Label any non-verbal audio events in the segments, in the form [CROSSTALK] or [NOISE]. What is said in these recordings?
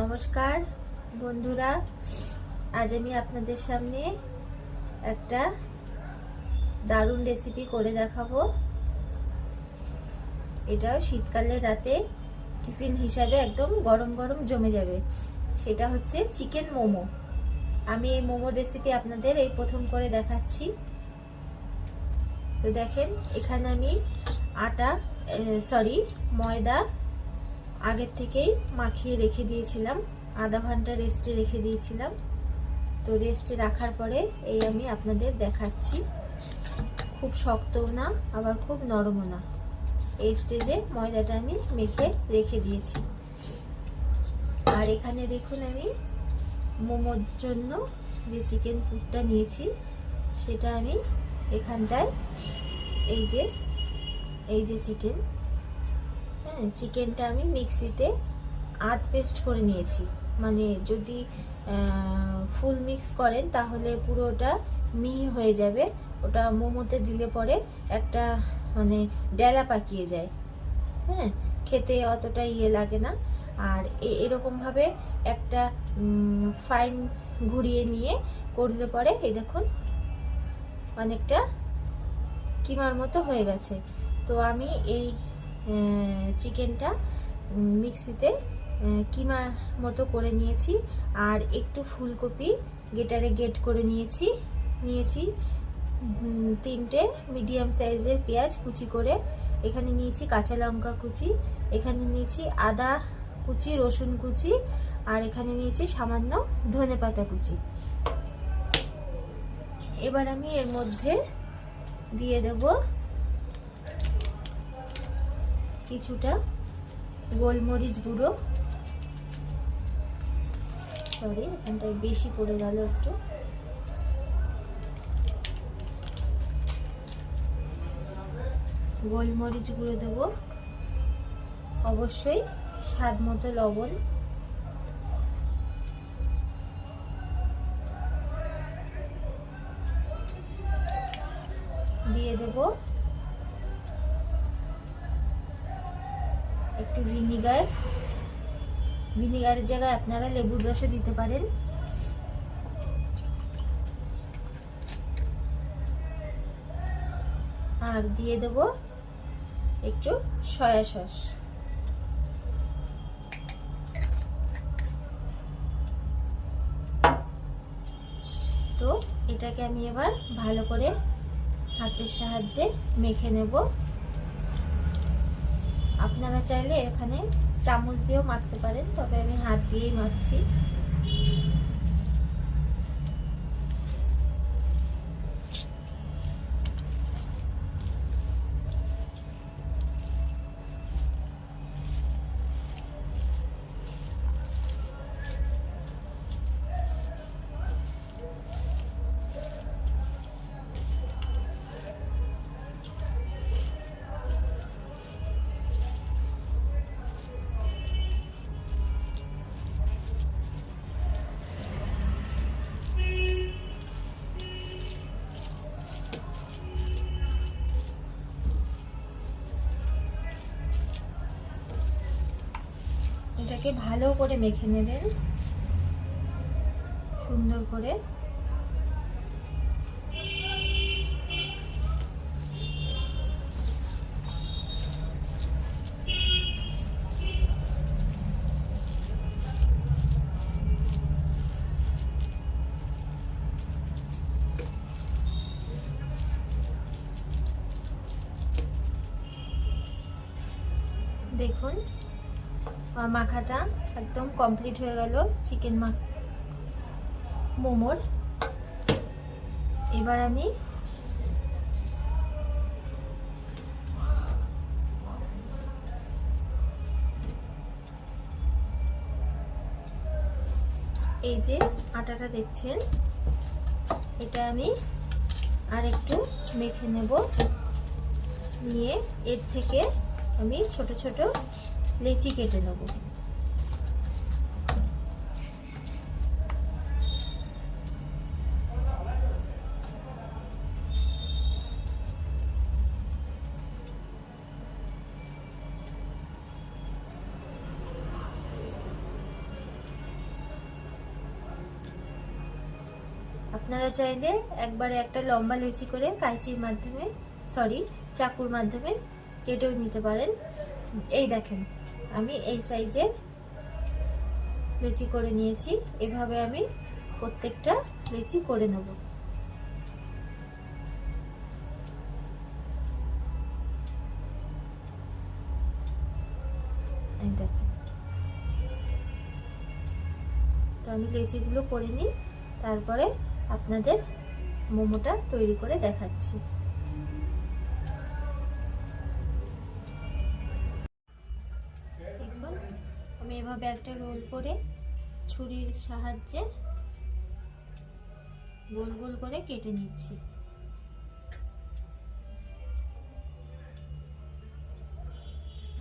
নমস্কার, বন্ধুরা। আজ আমি আপনাদের সামনে একটা দারুণ রেসিপি করে দেখাবো। এটাও শীতকালে রাতে টিফিন হিসাবে একদম গরম গরম জমে যাবে। সেটা হচ্ছে চিকেন মোমো। আমি এই মোমো রেসিপি আপনাদের এই প্রথম করে দেখাচ্ছি। তো দেখেন, এখানে আমি আটা সরি ময়দা আগের থেকেই মাখিয়ে রেখে দিয়েছিলাম। আধা ঘণ্টা রেস্টে রেখে দিয়েছিলাম। তো রেস্টে রাখার পরে এই আমি আপনাদের দেখাচ্ছি। খুব শক্তও না, আবার খুব নরমও না। এই স্টেজে ময়দাটা আমি মেখে রেখে দিয়েছি। আর এখানে দেখুন আমি মোমোর জন্য যে চিকেন পুরটা নিয়েছি, সেটা আমি এখানটায় এই যে এই যে চিকেন হ্যাঁ চিকেনটা আমি মিক্সিতে আধ পেস্ট করে নিয়েছি। মানে যদি ফুল মিক্স করেন তাহলে পুরোটা মিহি হয়ে যাবে। ওটা মোমোতে দিলে পরে একটা মানে ডেলা পাকিয়ে যায়। হ্যাঁ খেতে অতটা ইয়ে লাগে না। আর এরকমভাবে একটা ফাইন ঘুরিয়ে নিয়ে করলে পরে এই দেখুন, অনেকটা কিমার মতো হয়ে গেছে। তো আমি এই চিকেনটা মিক্সিতে কিমার মতো করে নিয়েছি। আর একটু ফুলকপি গেটারে গেট করে নিয়েছি নিয়েছি তিনটে মিডিয়াম সাইজের পেঁয়াজ কুচি করে। এখানে নিয়েছি কাঁচা লঙ্কা কুচি, এখানে নিয়েছি আদা কুচি, রসুন কুচি, আর এখানে নিয়েছি সামান্য ধনে পাতা কুচি। এবার আমি এর মধ্যে দিয়ে দেব কিছুটা গোলমরিচ গুঁড়ো। সরি এখানটায় বেশি পড়ে গেল একটু। গোলমরিচ গুঁড়ো দেব। অবশ্যই স্বাদ মতো লবণ। দিয়ে দেব ভিনিগার, ভিনিগারের জায়গায় আপনারা লেবুর রসে দিতে পারেন। আর দিয়ে দেব একটু সয়া সস। তো এটাকে আমি এবার ভালো করে হাতের সাহায্যে মেখে নেব। আপনারা চাইলে এখানে চামচ দিয়েও মাখতে পারেন তবে আমি হাত দিয়েই মাখছি এটাকে ভালো করে মেখে নেবেন। সুন্দর করে। দেখুন। মাখাটা একদম কমপ্লিট হয়ে গেল চিকেন মা মোমোর। এবার আমি এই যে আটাটা দেখছেন, এটা আমি আর একটু মেখে নেব। নিয়ে এর থেকে আমি ছোট ছোট লেচি কেটে নেব। আপনারা চাইলে একবারে একটা লম্বা লেচি করে কাঁচির মাধ্যমে সরি চাকুর মাধ্যমে কেটেও নিতে পারেন। এই দেখেন আমি এই সাইজের লেচি করে নিয়েছি। এভাবে আমি প্রত্যেকটা লেচি করে নেব। তো আমি লেচিগুলো করে নিই, তারপরে আপনাদের মোমোটা তৈরি করে দেখাচ্ছি। একটা রোল করে ছুরির সাহায্যে গোল গোল করে কেটে নিচ্ছি।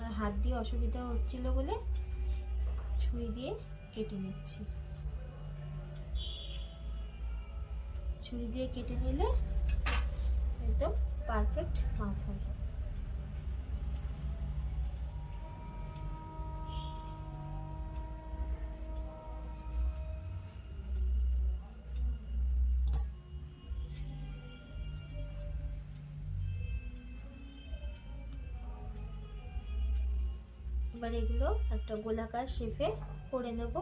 আর হাত দিয়ে অসুবিধা হচ্ছিল বলে ছুরি দিয়ে কেটে নিচ্ছি। ছুরি দিয়ে কেটে নিলে একদম পারফেক্ট মাপ হয়। একটা গোলাকার শেপে করে নেব।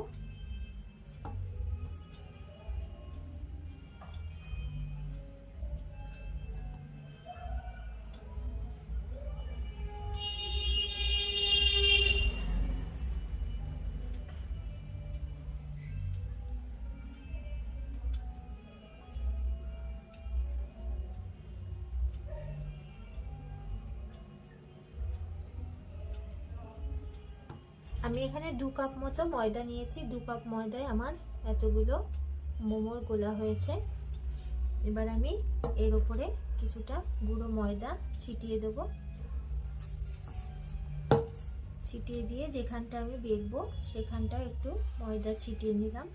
আমি এখানে দু কাপ মতো ময়দা নিয়েছি। দু কাপ ময়দায় আমার এতগুলো মোমোর গোলা হয়েছে। এবার আমি এর ওপরে কিছুটা গুঁড়ো ময়দা ছিটিয়ে দেব। ছিটিয়ে দিয়ে যেখানটা আমি বেলবো, সেখানটা একটু ময়দা ছিটিয়ে নিলাম।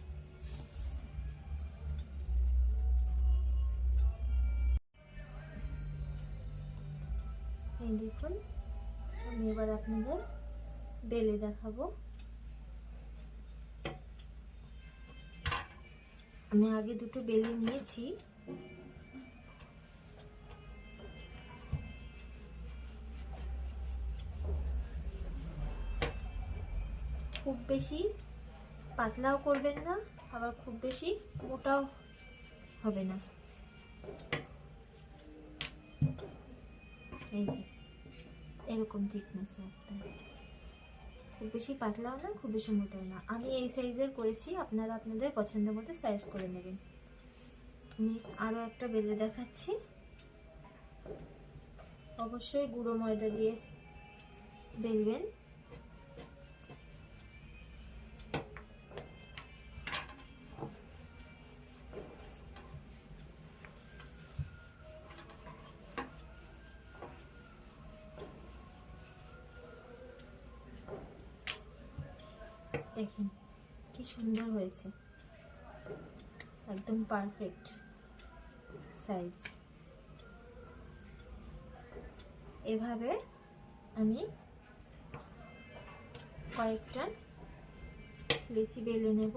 দেখুন, আমি এবার আপনাদের বেলে দেখাবো। আমি আগে দুটো বেলে নিয়েছি। খুব বেশি পাতলাও করবেন না, আবার খুব বেশি মোটাও হবে না। এই যে, এরকম থিকনেস একটা। খুব বেশি পাতলাও না, খুব বেশি মোটাও না। আমি এই সাইজের করেছি, আপনারা আপনাদের পছন্দ মতো সাইজ করে নেবেন। আমি আরও একটা বেলে দেখাচ্ছি। অবশ্যই গুঁড়ো ময়দা দিয়ে বেলবেন। দেখেন, কি সুন্দর হয়েছে। একদম পারফেক্ট সাইজ এভাবে আমি কয়েকটা লিচি বেলে নেব।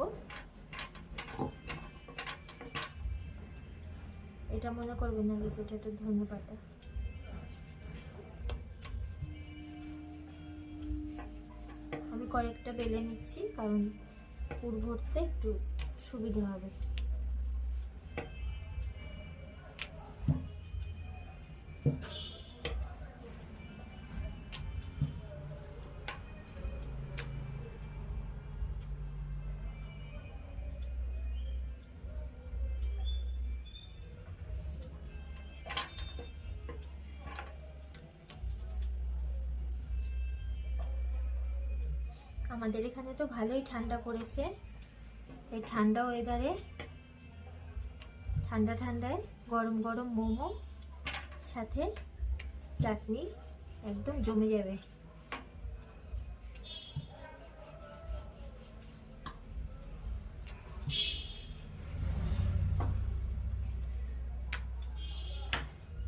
এটা মনে করবেন না লিচুটা একটু ধনে পাতা কয়েকটা বেলে নিচ্ছি কারণ পুর ভরতে একটু সুবিধা হবে। আমাদের এখানে তো ভালোই ঠান্ডা পড়েছে। এই ঠান্ডা ওয়েদারে ঠান্ডা ঠান্ডায় গরম গরম মোমো সাথে চাটনি একদম জমে যাবে।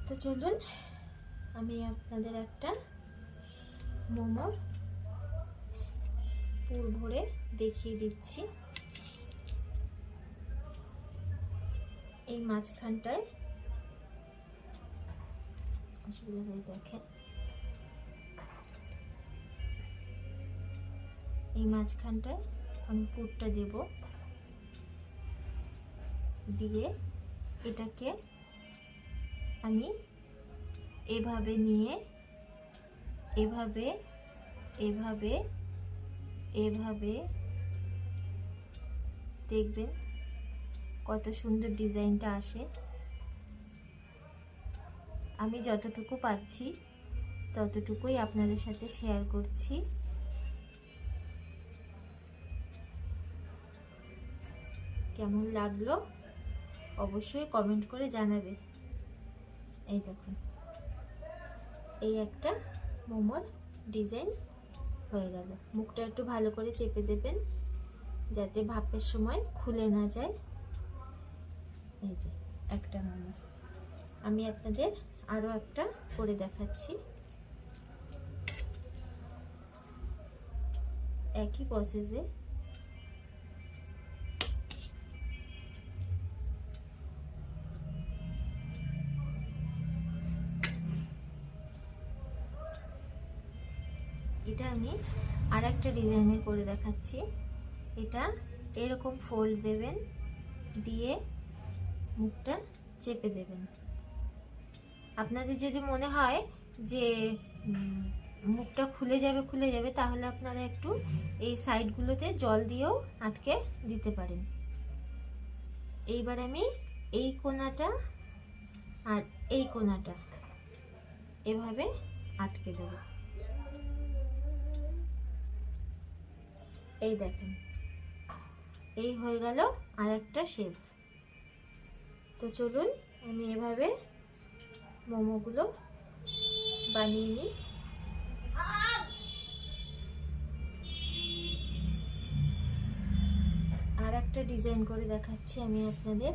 তো চলুন, আমি আপনাদের একটা মোমোর পুর ভরে দেখিয়ে দিচ্ছি। এই মাঝখানটায় অসুবিধা নেই, দেখেন। এই মাঝখানটায় আমি পুরটা দেব। দিয়ে এটাকে আমি এভাবে নিয়ে, এভাবে এভাবে এভাবে দেখবেন কত সুন্দর ডিজাইনটা আসে। আমি যতটুকু পারছি ততটুকুই আপনাদের সাথে শেয়ার করছি। কেমন লাগল অবশ্যই কমেন্ট করে জানাবে এই দেখুন, এই একটা মোমোর ডিজাইন। হয়ে গেল। মুখটা একটু ভালো করে চেপে দেবেন, যাতে ভাপের সময় খুলে না যায়। এই যে, একটা মোমো আমি আপনাদের আরও একটা করে দেখাচ্ছি। একই প্রসেসে আমি আর একটা ডিজাইনের করে দেখাচ্ছি। এটা এরকম ফোল্ড দেবেন, দিয়ে মুখটা চেপে দেবেন। আপনাদের যদি মনে হয় যে মুখটা খুলে যাবে খুলে যাবে, তাহলে আপনারা একটু এই সাইডগুলোতে জল দিয়েও আটকে দিতে পারেন। এইবার আমি এই কোনাটা আর এই কোনাটা এভাবে আটকে দেবো। এই দেখেন। এই হয়ে গেল আর একটা শেপ তো চলুন আমি এভাবে মোমোগুলো বানিয়ে নিই। আর একটা ডিজাইন করে দেখাচ্ছি আমি আপনাদের।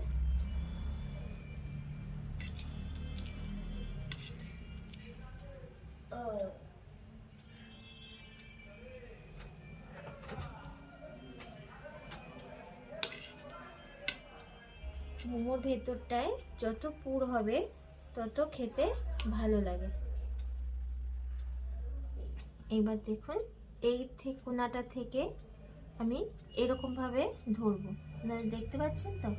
মোমোর ভেতরটায় যত পুর হবে, তত খেতে ভালো লাগে। এবার দেখুন, এই কোনাটা থেকে আমি এরকমভাবে ধরবো। আপনারা দেখতে পাচ্ছেন তো?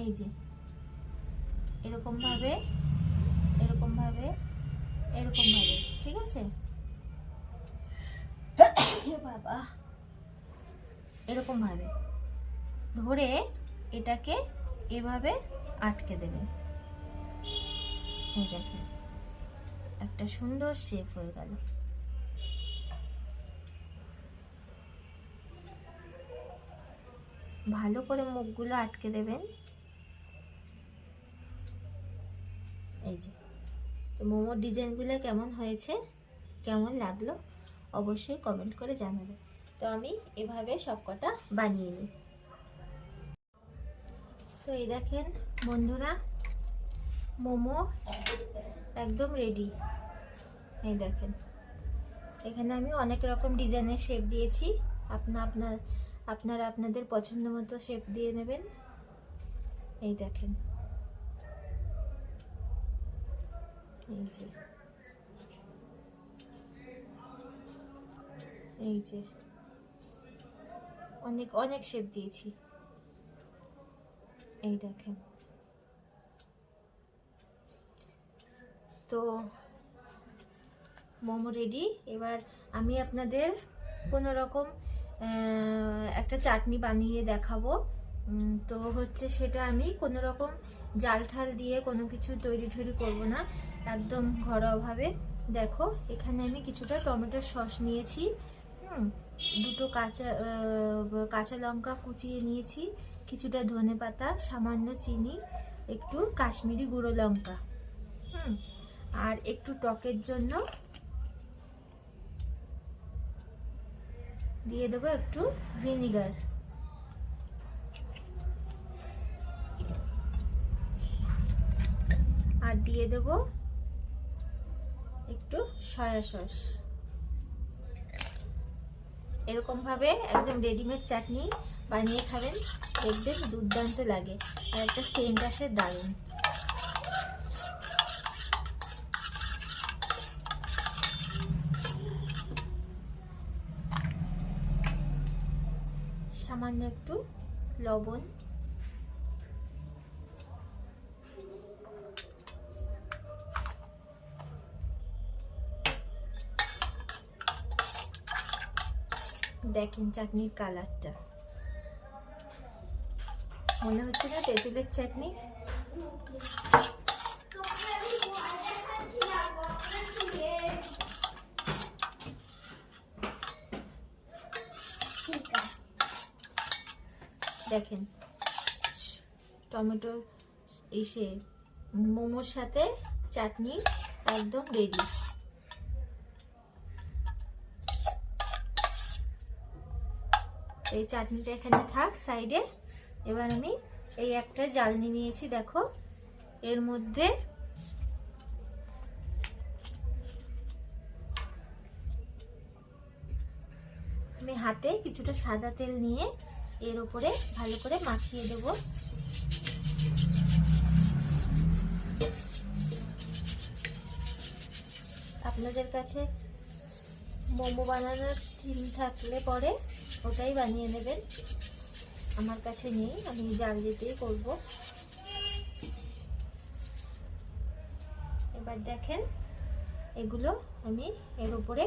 এই যে, এরকমভাবে এরকমভাবে এরকমভাবে, ঠিক আছে? [COUGHS] বাবা, এরকমভাবে ধরে এটাকে এভাবে আটকে দেবেন দেখেন, একটা সুন্দর শেপ হয়ে গেল। ভালো করে মুখগুলো আটকে দেবেন। এই যে, তো মোমোর ডিজাইনগুলো কেমন হয়েছে, কেমন লাগল, অবশ্যই কমেন্ট করে জানাবে তো আমি এভাবে সবকটা বানিয়ে নিই। তো এই দেখেন বন্ধুরা, মোমো একদম রেডি এই দেখেন, এখানে আমি অনেক রকম ডিজাইনের শেপ দিয়েছি। আপনা আপনার আপনারা আপনাদের পছন্দ মতো শেপ দিয়ে নেবেন। এই দেখেন, এই যে এই যে, অনেক অনেক শেপ দিয়েছি। এই দেখেন। তো মোমো রেডি এবার আমি আপনাদের কোনো রকম একটা চাটনি বানিয়ে দেখাবো। তো হচ্ছে সেটা আমি কোনো রকম জাল ঠাল দিয়ে কোনো কিছু তৈরি ঠৈরি করব না। একদম ঘরোয়াভাবে। দেখো, এখানে আমি কিছুটা টমেটোর সস নিয়েছি। দুটো কাঁচা কাঁচা লঙ্কা কুচিয়ে নিয়েছি। কিছুটা ধনে পাতা, সামান্য চিনি, একটু কাশ্মীরি গুঁড়ো লঙ্কা, হুম, আর একটু টকের জন্য দিয়ে দেবো একটু ভিনিগার। আর দিয়ে দেবো একটু সয়া সস। এরকম ভাবে একদম রেডিমেড চাটনি বানিয়ে খাবেন। দেখবেন দুর্দান্ত লাগে। আর একটা সেন্ট আসে দারুণ। সামান্য একটু লবণ দেখেন চাটনির কালারটা। মনে হচ্ছে না তেঁতুলের চাটনি? দেখেন, টমেটো এসে মোমোর সাথে চাটনি একদম রেডি এই চাটনিটা এখানে থাক সাইডে। এবার আমি এই একটা জ্বালনি নিয়েছি, দেখো। এর মধ্যে আমি হাতে কিছুটা সাদা তেল নিয়ে এর উপরে ভালো করে মাখিয়ে দেব। আপনাদের কাছে মোমো বানানোর স্টিম থাকলে পরে ওটাই বানিয়ে নেবেন। আমার কাছে নেই, আমি জাল দিতেই করব। এবার দেখেন, এগুলো আমি এর উপরে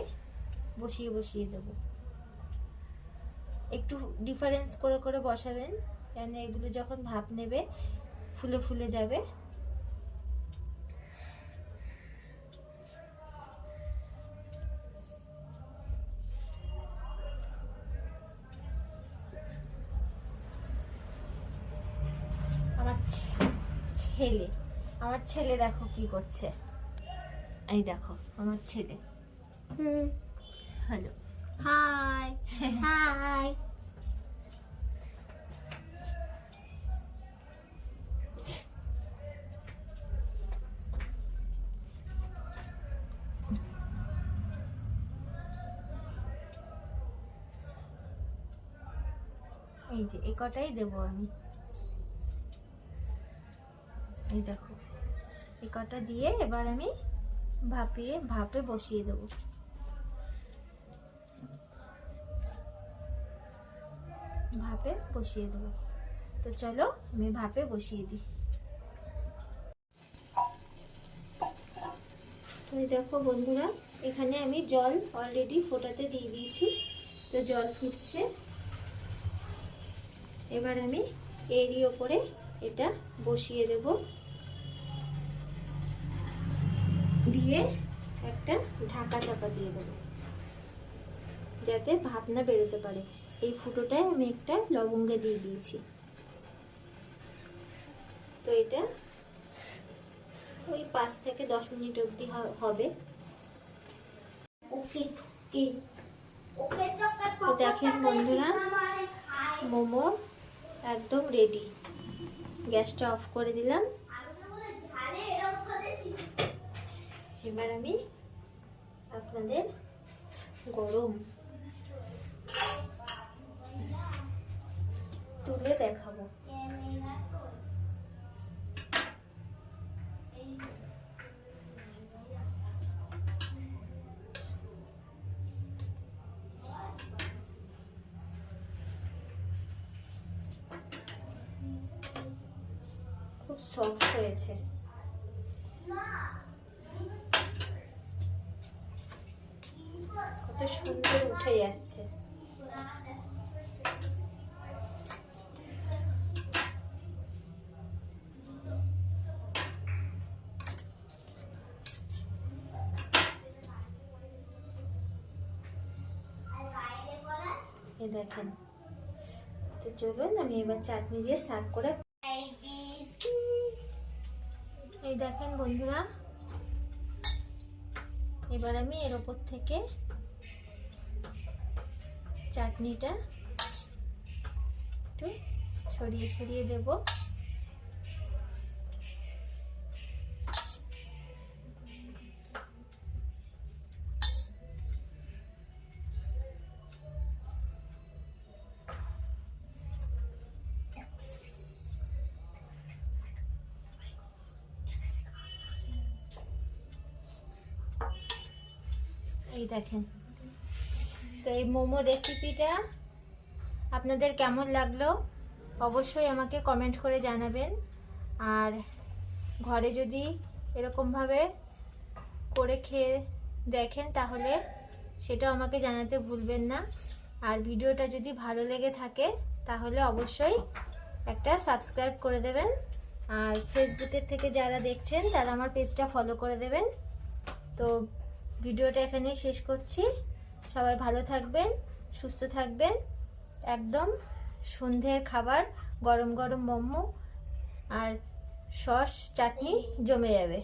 বসিয়ে বসিয়ে দেব। একটু ডিফারেন্স করে করে বসাবেন, কেন এগুলো যখন ভাপ নেবে, ফুলে ফুলে যাবে। ছেলে আমার ছেলে দেখো কি করছে। এই দেখো আমার ছেলে। হ্যালো হাই হাই এই যে এই কটাই দেবো আমি। এই দেখো। এই কটা দিয়ে এবার আমি ভাপিয়ে, ভাপে বসিয়ে দেবো। ভাপে বসিয়ে দেবো। তো চলো, আমি ভাপে বসিয়ে দিই। এই দেখো বন্ধুরা, এখানে আমি জল অলরেডি ফোটাতে দিয়ে দিয়েছি। তো জল ফুটছে। এবার আমি এরই ওপরে এটা বসিয়ে দেব। দিয়ে একটা ঢাকা চাপা দিয়ে দেবো যাতে ভাপ না বেরোতে পারে। এই ফুটোটায় আমি একটা লবঙ্গে দিয়ে দিয়েছি। তো এটা ওই পাঁচ থেকে দশ মিনিট অবধি হবে। ওকে দেখেন বন্ধুরা মোমো একদম রেডি গ্যাসটা অফ করে দিলাম। এবার আমি আপনাদের গরম তুলে দেখাবো খুব সফট হয়েছে কত সুন্দর উঠে যাচ্ছে। দেখেন। তো চলুন, আমি এবার চাটনি দিয়ে সার্ভ করে এই দেখেন বন্ধুরা, এবার আমি এর ওপর থেকে চাটনিটা একটু ছড়িয়ে ছড়িয়ে দেব। এই দেখেন। এই মোমো রেসিপিটা আপনাদের কেমন লাগল অবশ্যই আমাকে কমেন্ট করে জানাবেন। আর ঘরে যদি এরকমভাবে করে খেয়ে দেখেন তাহলে সেটাও আমাকে জানাতে ভুলবেন না। আর ভিডিওটা যদি ভালো লেগে থাকে তাহলে অবশ্যই একটা সাবস্ক্রাইব করে দেবেন। আর ফেসবুকের থেকে যারা দেখছেন তারা আমার পেজটা ফলো করে দেবেন। তো ভিডিওটা এখানেই শেষ করছি। সবাই ভালো থাকবেন, সুস্থ থাকবেন। একদম সন্ধ্যের খাবার, গরম গরম মোমো আর সস, চাটনি জমে যাবে।